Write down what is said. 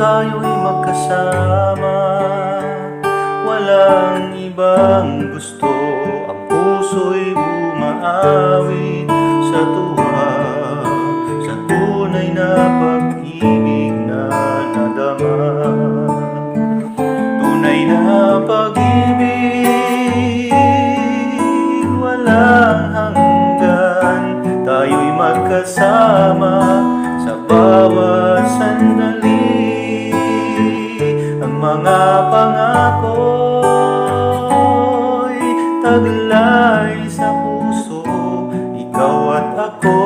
tayo'y magkasama. Walang ibang gusto Ang puso'y bumaawit sa tuwa Sa tunay na pag-ibig na nadama. Tunay na pag-ibig Walang hanggan Tayo'y magkasama Sa bawat mga pangako'y taglay sa puso, ikaw at ako.